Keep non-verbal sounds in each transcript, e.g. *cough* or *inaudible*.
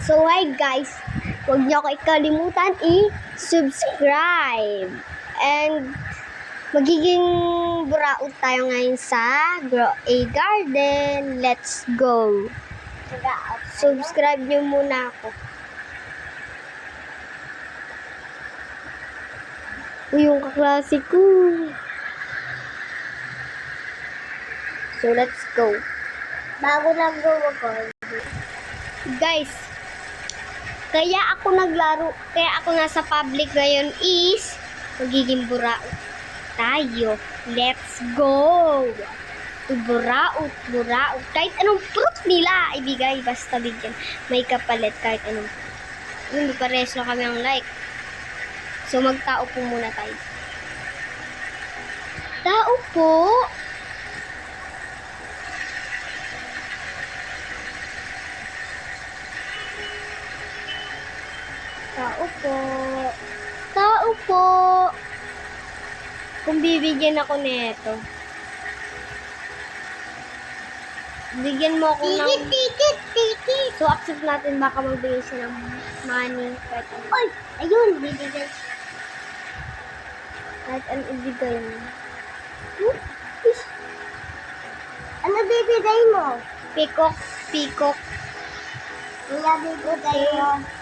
So, hi guys. Huwag niyo ako ikalimutan i-subscribe. And, magiging buraot tayo ngayon sa Grow a Garden. Let's go. Subscribe niyo muna ako. Uy, yung kaklase ko. So, let's go. Bago lang go Guys, kaya ako naglaro, kaya ako nasa public ngayon is magiging buraot tayo. Let's go! Buraot, buraot. Kahit anong fruit nila ibigay, basta bigyan. May kapalit kahit anong Yung pares na kami ang like. So, magtao po muna tayo. Tao po! Tao po. Tao po. Kung bibigyan ako nito. Bigyan mo ako ng... Tikit, tikit, tikit. So, accept natin baka magbigay siya ng money. Kahit ano. Oy, ayun, bibigay. Kahit ano ibigay mo. Hmm? Ano bibigay mo? Peacock, peacock. Kuya, bibigay mo.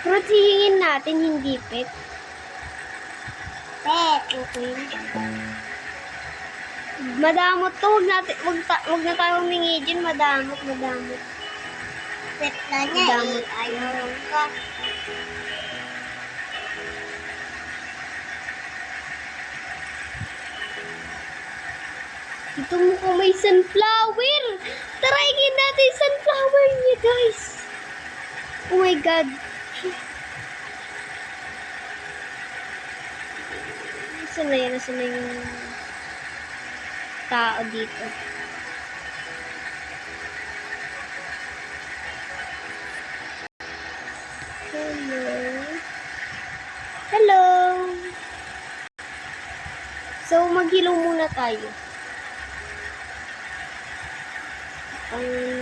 Fruit hihingin natin, hindi pet. Pet. Okay. Madamot to. Huwag, natin, wag, ta, wag na tayo humingi dyan. Madamot, madamot. Pet na niya Damot. eh. Ayaw ka. Ito ko may sunflower. Tarayin natin yung sunflower niya, guys. Oh my God. Nasaan na na yung tao dito? Hello. Hello. So, maghilong muna tayo. Um,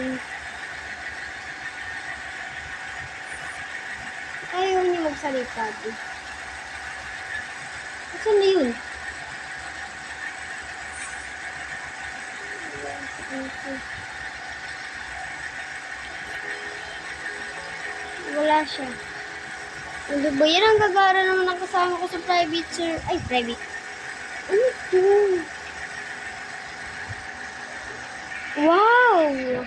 magsalita din. Saan na yun? Wala siya. Ano ba yan? Ang gagara naman ang kasama ko sa private sir. Ay, private. Ano to? Wow!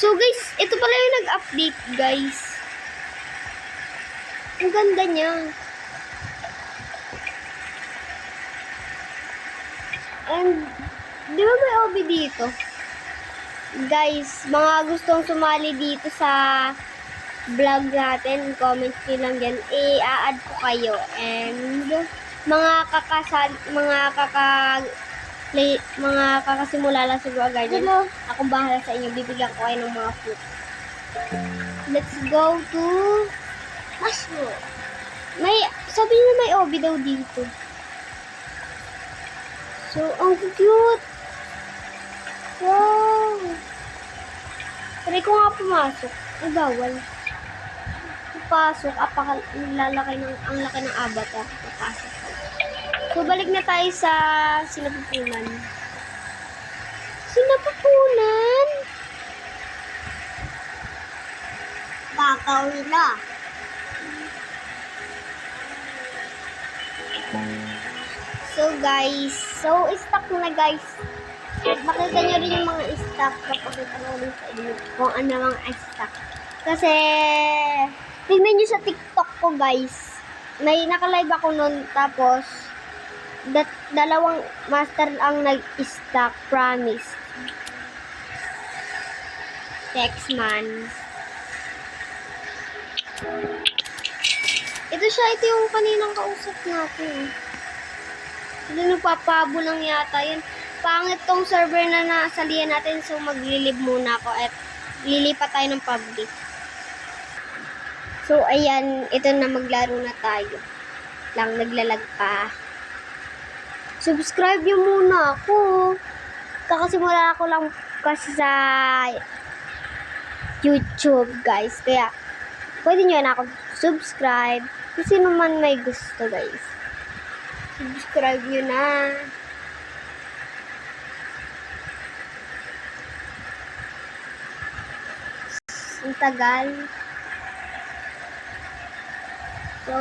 So guys, ito pala yung nag-update guys. Ang ganda niya. And, di ba may OB dito? Guys, mga gustong sumali dito sa vlog natin, comment nyo lang yan. I-add ko kayo. And, mga kakasal, mga kaka, play, mga kakasimula lang a Garden. Hello. Akong bahala sa inyo. Bibigyan ko kayo ng mga fruit. Let's go to... Mushroom. May... Sabi niyo may OB daw dito. So, ang cute! Wow! Try ko nga pumasok. Ay, bawal. Pasok, apakal, lalaki ng, ang laki ng avatar. Papasok. So, balik na tayo sa sinapupunan. Sinapupunan? Kakawin na. So guys, so stock na guys. Makita nyo rin yung mga stock. Papakita ko rin sa inyo kung ano mga stock. Kasi, tingnan nyo sa TikTok ko guys. May nakalive ako nun. Tapos, dat, dalawang master ang nag-stock. Promise. Texman. Ito siya, ito yung kaninang kausap natin. Hindi nagpapabo lang yata yun. Pangit tong server na nasalihan natin so maglilib muna ako at lilipat tayo ng public. So ayan, ito na maglaro na tayo. Lang naglalag pa. Subscribe niyo muna ako. Kakasimula ako lang kasi sa YouTube, guys. Kaya, pwede nyo na ako subscribe. Kung sino man may gusto, guys. Subscribe nyo na. Ang tagal. So,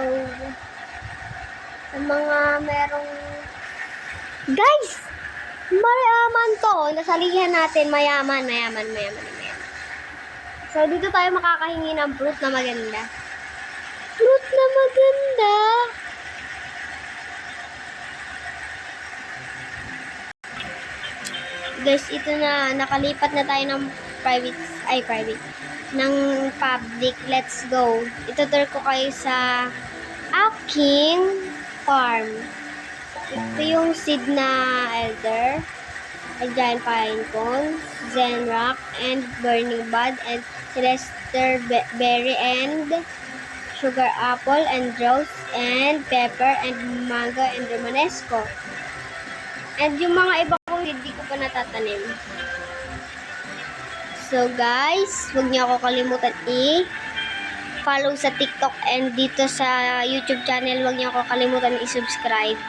sa mga merong... Guys! Mayaman to. Nasalihan natin. Mayaman, mayaman, mayaman, mayaman. So, dito tayo makakahingi ng fruit na maganda. Maganda! Guys, ito na. Nakalipat na tayo ng private, ay private, ng public. Let's go. Itutur ko kayo sa aking farm. Ito yung seed na elder, a giant pine cone, zen rock, and burning bud, and celester be- berry, and sugar apple, and rose, and pepper, and mango, and romanesco. And yung mga iba kong hindi ko pa natatanim. So guys, huwag niyo ako kalimutan i follow sa TikTok and dito sa YouTube channel, huwag niyo ako kalimutan i-subscribe.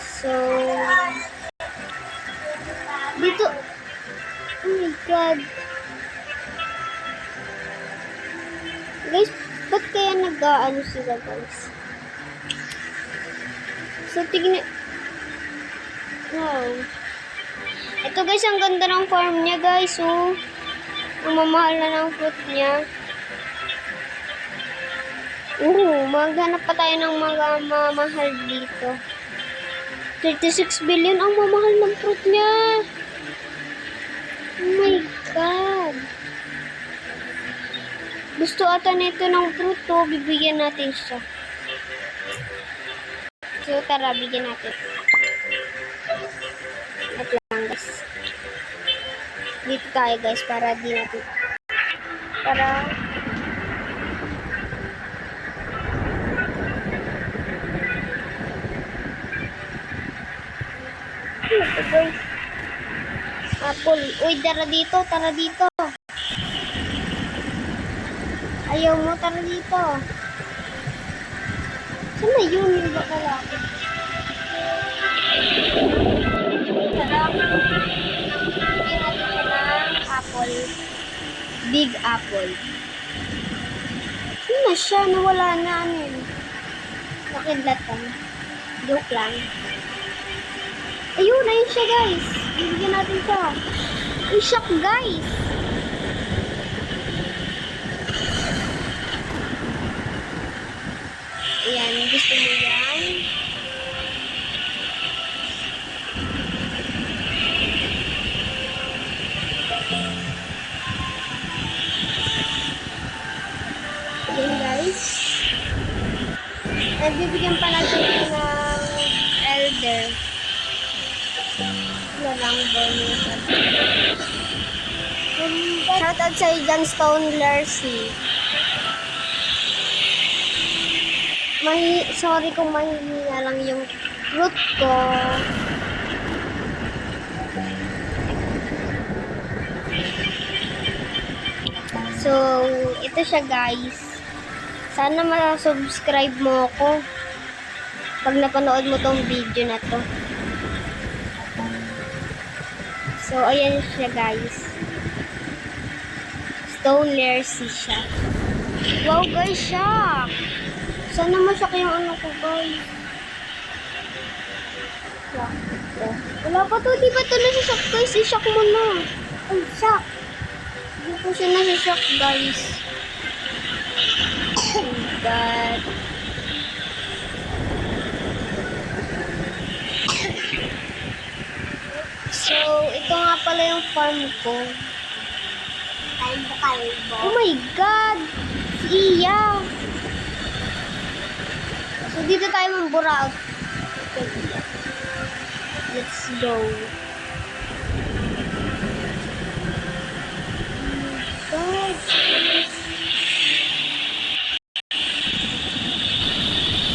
So, dito, oh my god. Guys, ba't kaya nag-ano sila guys? So, tignan, wow. Ito guys, ang ganda ng farm niya guys, oh. Ang mamahal na ng fruit niya. Oo, maghanap pa tayo ng mga mamahal dito. 36 billion ang mamahal ng fruit niya. Oh my God. Gusto ata nito ng fruit to, bibigyan natin siya. So, tara, bigyan natin. Wait lang, guys. Dito tayo, guys, para di natin... Para... Ano to, guys? Apple. Uy, tara dito, tara dito. Ayaw mo, tara dito. Saan na yun yung siya ng apple. Big apple. Saan na siya? Nawala na ano yun. Nakidlat lang. Joke lang. Ayun, ayun siya guys. Bibigyan natin siya. Ay, shock guys. Ayan, gusto mo yan? Ayan guys. Nagbibigyan pa natin ng elder. Wala lang bonus. Shout out sa John Stone Lercy. Mahi, sorry kung mahihina lang yung root ko. So, ito siya guys. Sana ma-subscribe mo ako pag napanood mo tong video na to. So, ayan siya guys. Stone Lercy siya. Wow guys, shock! Sana masyak yung ano ko guys. Wala pa to, di ba to nasa-shock guys? I-shock mo na. Ay, shock. Hindi po siya nasa-shock guys. Oh *coughs* God. So, ito nga pala yung farm ko. Kalbo kalbo. Oh my God! Si Iya! So, dito tayo mambura out. Let's go.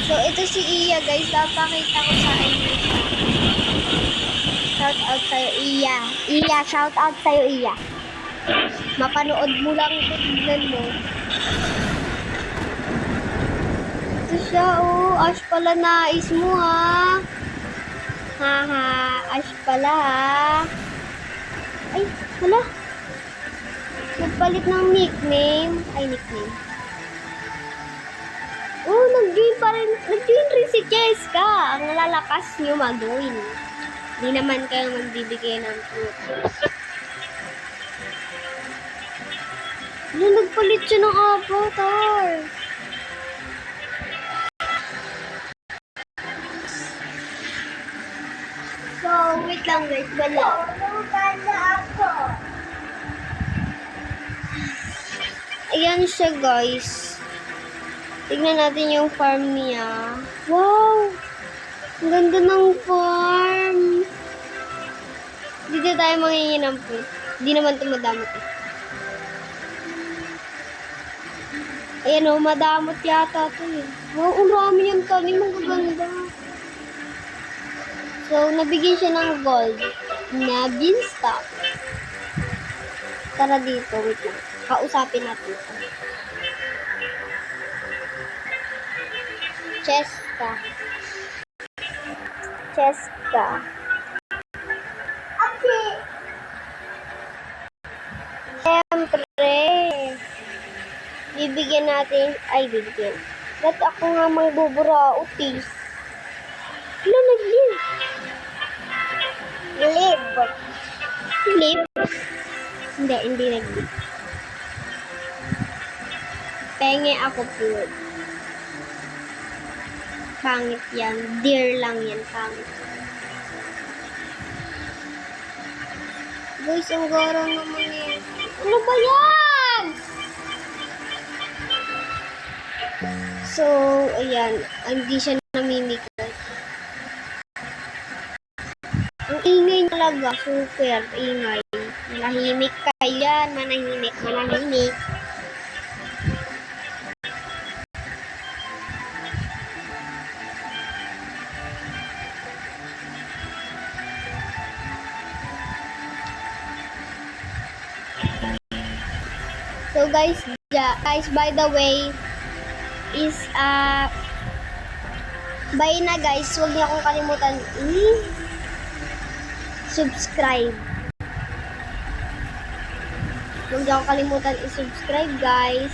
So, ito si Iya, guys. Napakita ko sa inyo shout out sa'yo, Iya. Iya, shout out sa'yo, Iya. Mapanood mo lang ito, tignan mo. Ito siya, oh. Ash pala nais mo, ha. Haha, Ash pala, ha. Ay, hala. Nagpalit ng nickname. Ay, nickname. Oh, nag-join pa rin. Nag-join rin si Cheska. Ang lalakas niyo mag-join. Hindi naman kayo magbibigay ng fruit. Ano, nagpalit siya ng avatar. Lang guys. Wala. Ayan siya guys. Tignan natin yung farm niya. Wow! Ang ganda ng farm. Dito tayo mangingi ng fruit. Hindi naman ito eh. Ayan o, madamot yata ito eh. Wow, ang rami yung tanim. Ang gaganda. So, nabigyan siya ng gold na beanstalk. Tara dito, wait lang. Kausapin natin ito. Cheska. Cheska. Ate, Siyempre, bibigyan natin, ay bibigyan. Ba't ako nga magbubura utis? Live. Live? Hindi, hindi nag-live. Penge ako po. Pangit yan. Dear lang yan, pangit. Guys, ang garang naman yan. Ano ba yan? So, ayan. Hindi siya Ang ingay talaga. Super ingay. Manahimik ka yan. Manahimik, manahimik. So guys, ja, guys by the way is uh bye na guys. Huwag niyo akong kalimutan i subscribe. Huwag niyo kalimutan i-subscribe guys.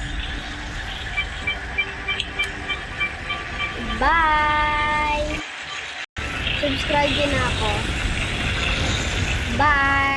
Bye! Subscribe din ako. Bye!